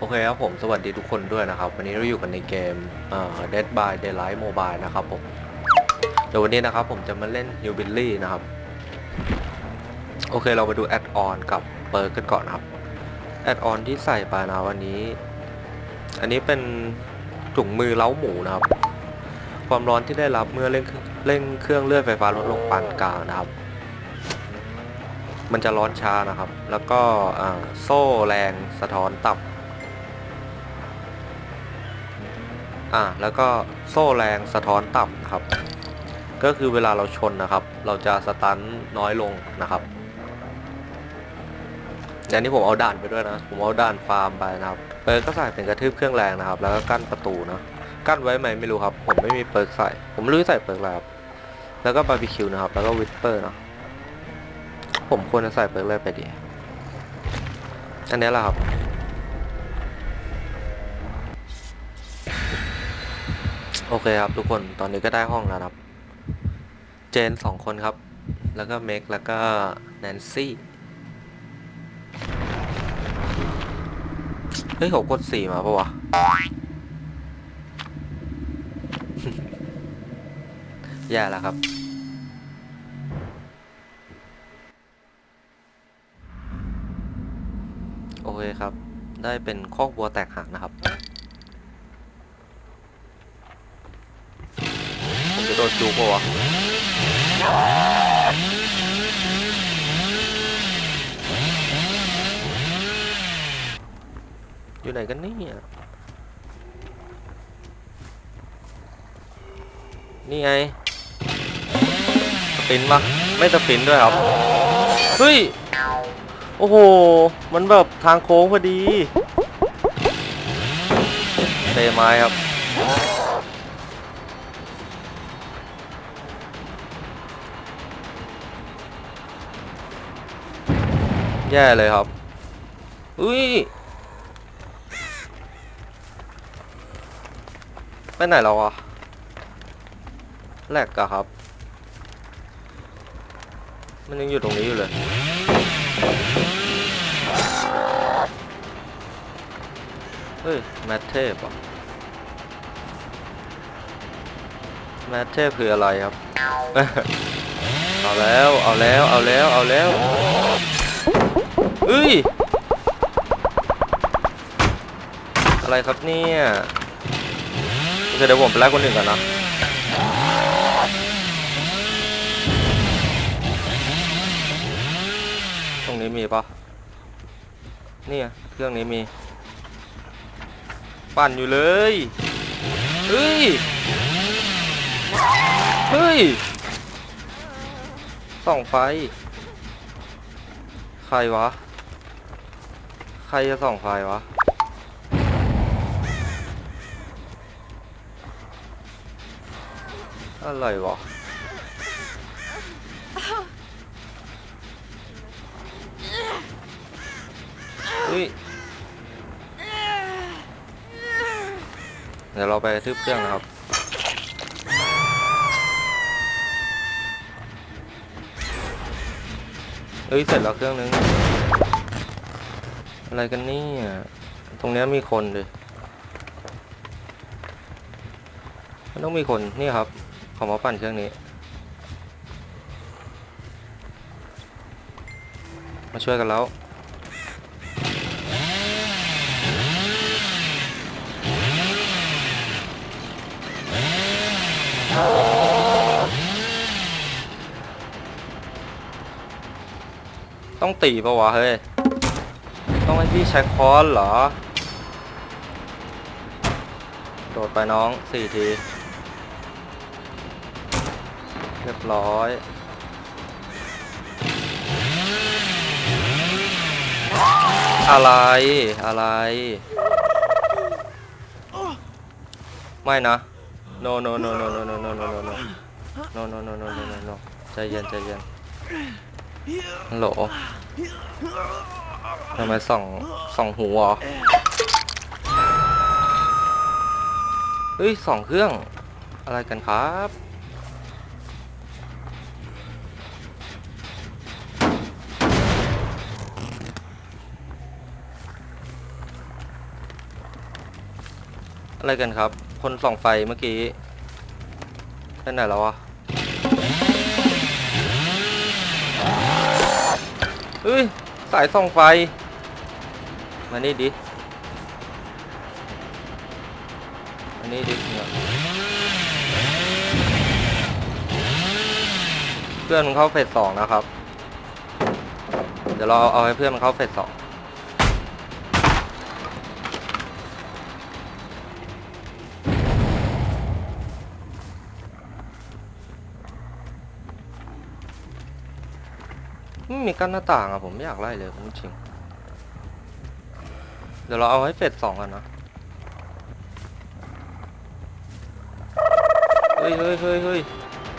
โอเคครับผมสวัสดีทุกคนด้วยนะครับ วันนี้เราอยู่กันในเกมเอ่อ Dead by Daylight Mobile นะครับผมเดี๋ยววันนี้นะครับผมจะมาเล่น New Billy นะครับ โอเคเรามาดูแอดออนกับเปิร์กกันก่อนครับ แอดออนที่ใส่ไปนะวันนี้ อันนี้เป็นถุงมือเล้าหมูนะครับ ความร้อนที่ได้รับเมื่อเร่งเครื่องเครื่องเลื่อนไฟฟ้าลดลงปานกลางนะครับมันจะร้อนช้านะครับ แล้วก็โซ่แรงสะท้อนต่ำ อ่าแล้วก็โซ่แรงสะท้อนต่ำนะครับ ก็คือเวลาเราชนนะครับ เราจะสตันน้อยลงนะครับอย่างนี้ผมเอาด่านไปด้วยนะ ผมเอาด่านฟาร์มไปนะครับเปิร์กก็ใส่เป็นกระทืบเครื่องแรงนะครับ แล้วก็กั้นประตูนะ กั้นไว้ไหมไม่รู้ครับ ผมไม่มีเปิร์กใส่ ผมไม่รู้ใส่เปิร์กอะไรครับ แล้วก็บาร์บีคิวนะครับ แล้วก็วิสเปอร์เนาะผมควรจะใส่เปิร์กไรไปดี อันนี้แหละครับ โอเคครับทุกคนตอนนี้ก็ได้ห้องแล้วครับ เจนสองคนครับ แล้วก็เมกแล้วก็แนนซี่เฮ้ยเขากดสี่มาปะวะ แย่แล้วครับ โอเคครับ ได้เป็นคอกวัวแตกหักนะครับ ผมจะโดนจูบปะวะอยู่ไหนกันเนี่ยนี่ไงสปินปะไม่สปินด้วยครับ เฮ้ย โอ้โห มันแบบทางโค้งพอดีเตะไม้ครับ แย่เลยครับอุ้ยไปไหนแล้วอะแหลกอะครับ มันยังอยู่ตรงนี้อยู่เลยเฮ้ยแมทเทพอะแมทเทพคืออะไรครับ เอาแล้ว เอาแล้ว เอาแล้ว เอาแล้ว เฮ้ย อะไรครับเนี่ยโอเคเดี๋ยวผมไปไล่คนอื่นก่อนนะตรงนี้มีปะเนี่ยเครื่องนี้มี ปั่นอยู่เลย เฮ้ย เฮ้ยส่องไฟ ใครวะ ใครจะส่องไฟวะ อะไรวะเฮ้ยเดี๋ยวเราไปทึบเครื่องนะครับเฮ้ย เสร็จแล้วเครื่องนึง อะไรกันเนี่ย ตรงนี้มีคนดิมันต้องมีคน นี่ครับ ขอมาปั่นเครื่องนี้ มาช่วยกันแล้วต้องตีปะวะเฮ้ย ต้องให้พี่ใช้ค้อนเหรอ โดดไปน้องสี่ที เรียบร้อย อะไร อะไร ไม่นะ no no no no no no no no no no no no no no no no no ใจเย็นใจเย็นฮัลโหล ทำไมส่องส่องหูเหรอเฮ้ยสองเครื่อง อะไรกันครับ อะไรกันครับ คนส่องไฟเมื่อกี้ไปไหนแล้ววะเฮ้ย สายส่องไฟ มานี่ดิมานี่ดิเนี่ยเพื่อนมันเข้าเฟสสองนะครับ เดี๋ยวเราเอาให้เพื่อนมันเข้าเฟสสอง มีกั้นหน้าต่างอะผมไม่อยากไล่เลยคุณจริง เดี๋ยวเราเอาให้เฟสสองกันนะ เฮ้ยเฮ้ยเฮ้ยเฮ้ย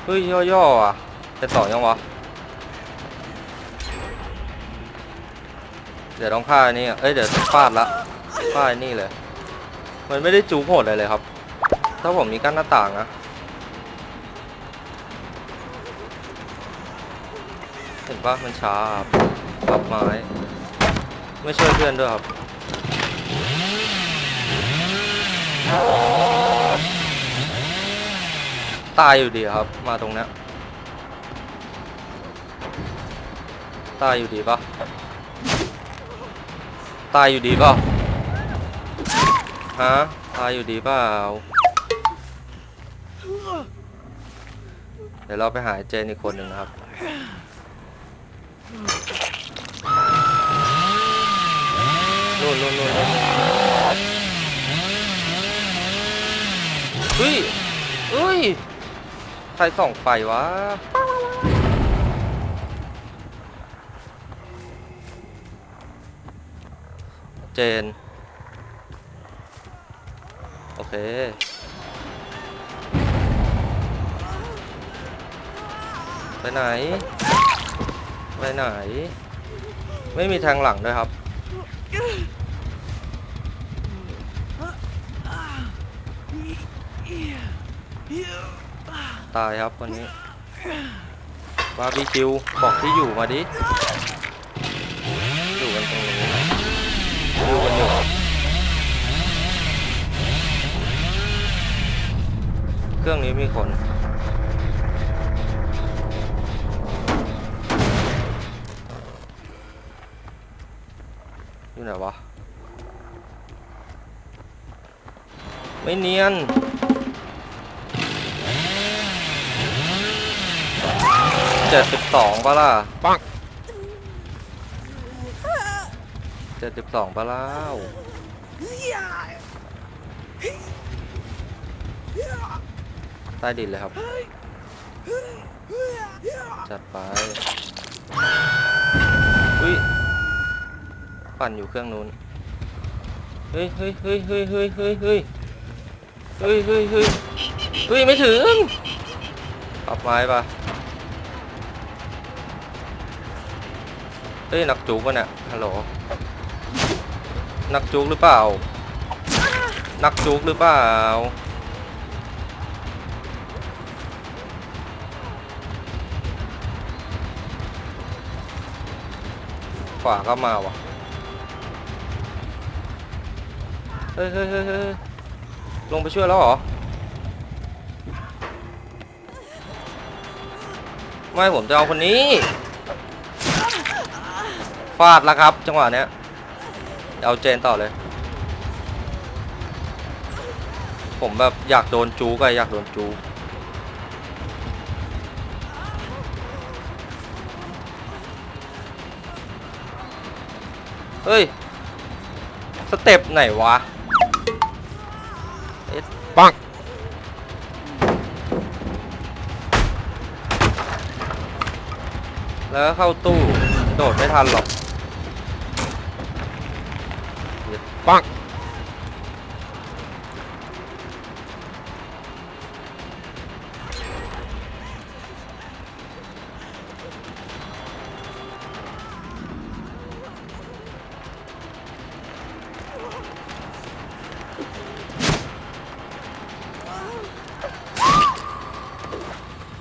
เฮ้ยย่อๆอะเฟสสองยังวะ เดี๋ยวต้องฆ่าอันนี่เอ้ยเดี๋ยวฟาดละฟาดอันนี่เลย มันไม่ได้จูบโหดเลยเลยครับ ถ้าผมมีกั้นหน้าต่างนะ เห็นปะมันช้าครับปรับไม้ไม่ช่วยเพื่อนด้วยครับตายอยู่ดีครับ มาตรงเนี้ยตายอยู่ดีปะตายอยู่ดีเปล่าฮะตายอยู่ดีเปล่าเดี๋ยวเราไปหาเจนอีกคนหนึ่งครับ น่นนู่นนู่นเฮ้ยเฮ้ย ใครส่องไฟวะ เจน โอเคไปไหน ไปไหน ไม่มีทางหลังด้วยครับ ตายครับวันนี้บาร์บีคิวบอกที่อยู่มาดิอยู่กันตรงนี้อยู่กันอยู่เครื่องนี้มีคนอยู่ไหนวะไม่เนียน เจ็ดสิบสองปะล่ะปังเจ็ดสิบสองปะล่าวใต้ดินเลยครับ จัดไป อุ้ย ปั่นอยู่เครื่องนู้น เฮ้ยเฮ้ยเฮ้ยเฮ้ยเฮ้ยเฮ้ยเฮ้ยเฮ้ยเฮ้ยเฮ้ยเฮ้ยไม่ถึงปรับไม้ปะ เฮ้ยนักจูกวะเนี่ยฮัลโหลนักจูกหรือเปล่า นักจูกหรือเปล่า ขวาก็มาวะเฮ้ยเฮ้ยเฮ้ยเฮ้ยลงไปช่วยแล้วเหรอ ไม่ผมจะเอาคนนี้ ฟาดแล้วครับ จังหวะเนี้ยเอาเจนต่อเลย ผมแบบอยากโดนจูกอะอยากโดนจูเฮ้ย สเต็ปไหนวะเอ๊ะปังแล้วเข้าตู้ โดดไม่ทันหรอก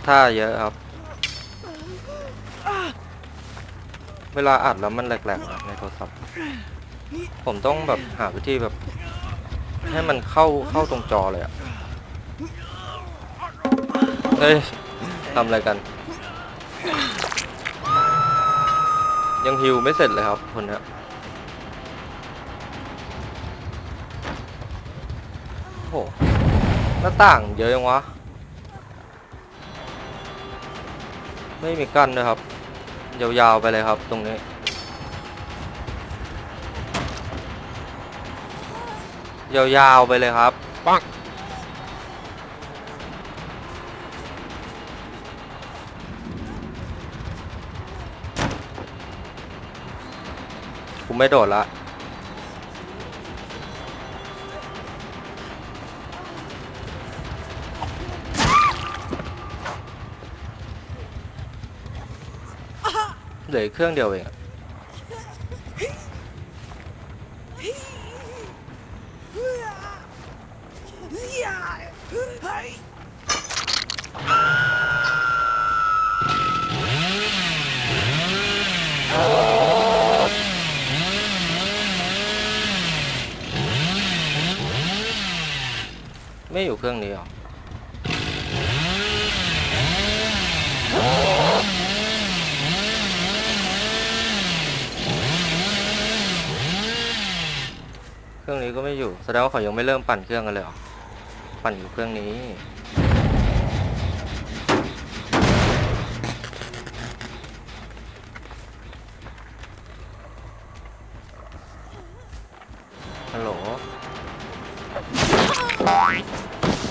ท่าเยอะครับ เวลาอัดแล้วมันแหลกๆนะในโทรศัพท์ ผมต้องแบบหาวิธีแบบ ให้มันเข้าเข้าตรงจอเลยอะเฮ้ยทำอะไรกัน ยังฮิวไม่เสร็จเลยครับคนนี้โอ้โหหน้าต่างเยอะยังวะ ไม่มีกั้นด้วยครับ ยาวๆไปเลยครับตรงนี้ยาวๆไปเลยครับปังกูไม่โดดละ เหลือเครื่องเดียวเองไม่อยู่เครื่องนี้หรอ เครื่องนี้ก็ไม่อยู่ แสดงว่าเขายังไม่เริ่มปั่นเครื่องกันเลยเหรอ ปั่นอยู่เครื่องนี้ ฮัลโหล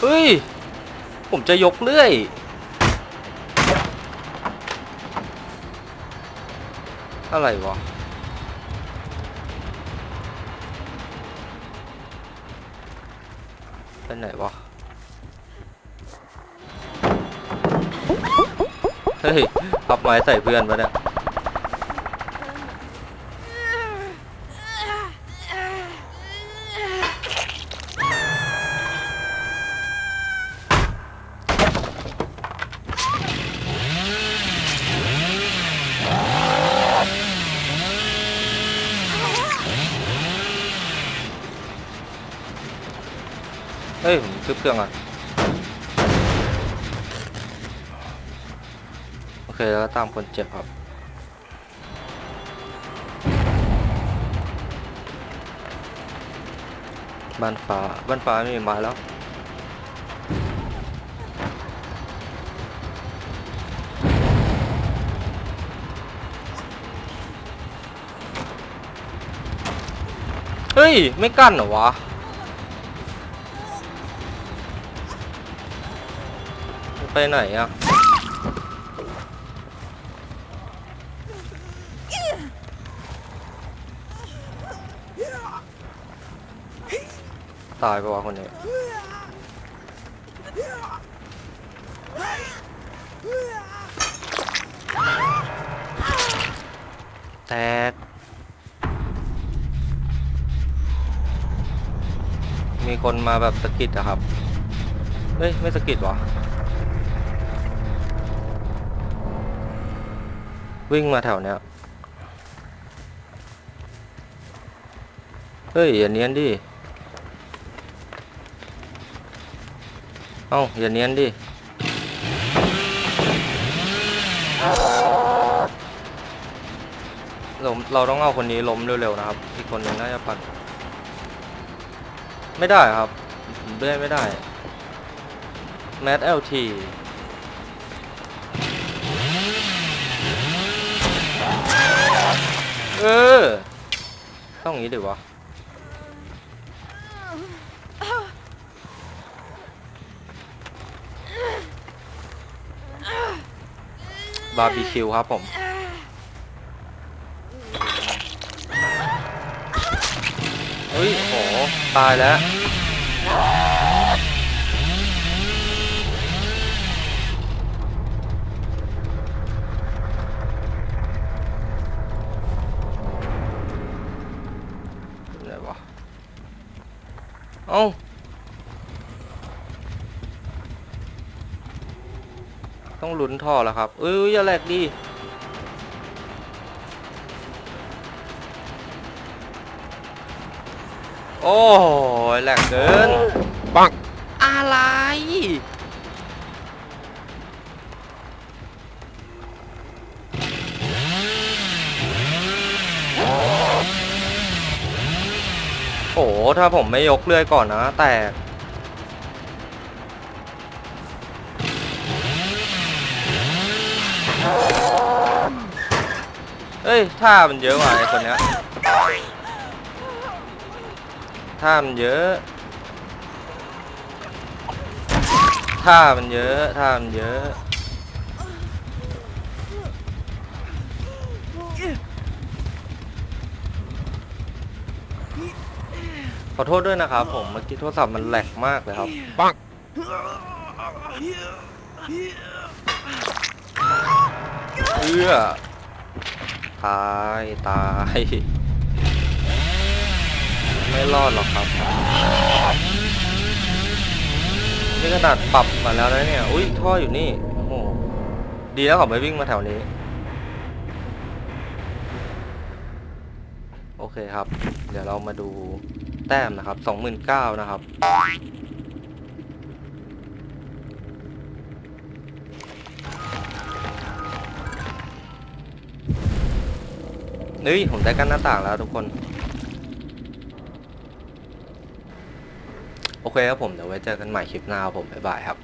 เฮ้ย ผมจะยกเลื่อยอะไรวะ ไปไหนวะ เฮ้ยพับไม้ใส่เพื่อนปะเนี่ย เฮ้ยผมซื้อเครื่องอะโอเคแล้วก็ตามคนเจ็บครับบ้านฟ้าบ้านฟ้าไม่มีม้แล้วเฮ้ย ไม่กั้นเหรอวะ ไปไหนอะตายไปวะคนนี้แตกมีคนมาแบบสะกิดอะครับ เฮ้ย ไม่สะกิดวะ วิ่งมาแถวเนี้ย เฮ้ย อย่าเนียนดิ เอ้า อย่าเนียนดิ เราเราต้องเอาคนนี้ล้มเร็วๆนะครับ อีกคนหนึงน่าจะปั่น ไม่ได้ครับเลื่อยไม่ได้ แมทเอลที เออ ต้องอย่างนี้ดิวะบาร์บีคิวครับผม เฮ้ยโห ตายแล้ว ไหนวะ เอ้าต้องลุ้นท่อแล้วครับเอ้ยอย่าแหลกดิโอโอ้ยแหลกเกินปังอะไร โอ้โหถ้าผมไม่ยกเลื่อยก่อนนะ แตก เฮ้ยท่ามันเยอะว่ะไอคนเนี้ยท่ามันเยอะท่ามันเยอะท่ามันเยอะ ขอโทษด้วยนะครับ ผมเมื่อกี้โทรศัพท์มันแหลกมากเลยครับปังเอื้อตายตาย ไม่รอดหรอกครับนี่ขนาดปรับมาแล้วนะเนี่ย อุ้ยท่ออยู่นี่ โอ้โหดีแล้วเขาไม่วิ่งมาแถวนี้ โอเคครับ เดี๋ยวเรามาดู แต้มนะครับสองหมื่นเก้านะครับ เฮ้ย ผมได้กั้นหน้าต่างแล้วทุกคน โอเคครับผม เดี๋ยวไว้เจอกันใหม่คลิปหน้าผม บ๊ายบายครับ